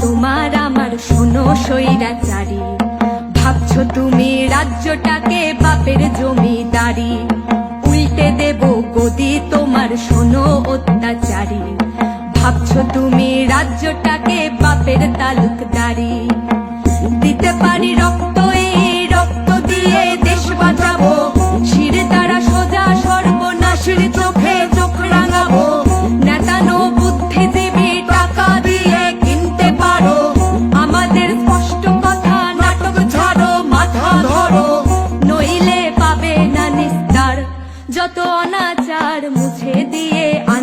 তোমার আমার শোনো সৈরাচারি ভাবছ তুমি রাজ্যটাকে বাপের জমিদারি। শোনো অত্যাচারী। ভাবছ তুমি রাজ্যটাকে বাপের তালুকদারি। দিতে পারি রক্ত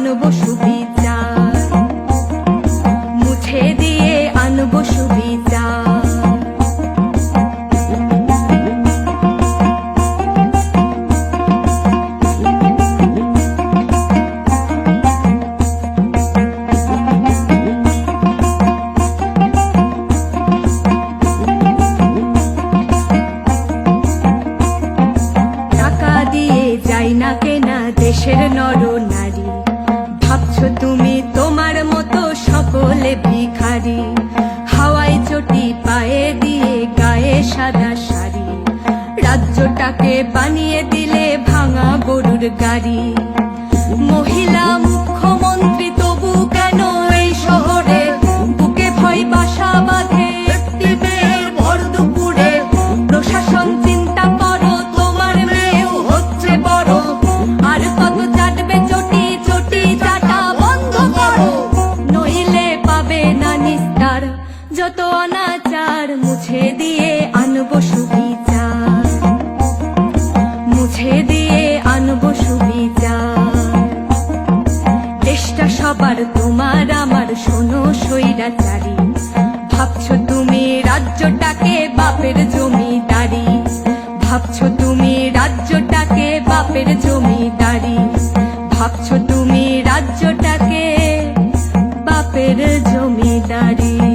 আনব সুবিচার মুছে দিয়ে আনব সুবিচার যাই না কেনা দেশের নর নারী। ভাবছ তুমি তোমার মতো সকলে ভিখারি। হাওয়াই চটি পায়ে দিয়ে গায়ে সাদা শাড়ি। রাজ্যটাকে বানিয়ে দিলে ভাঙা গরুর গাড়ি। যত অনাচার মুছে দিয়ে আনব মুছে দিয়ে আনব সুবিচার। সবার তোমার, আমার শোনো সৈরাচারী ভাবছ তুমি রাজ্যটাকে বাপের জমিদারি। ভাবছ তুমি রাজ্যটাকে বাপের জমিদারি। ভাবছ তুমি রাজ্যটাকে বাপের জমিদারি।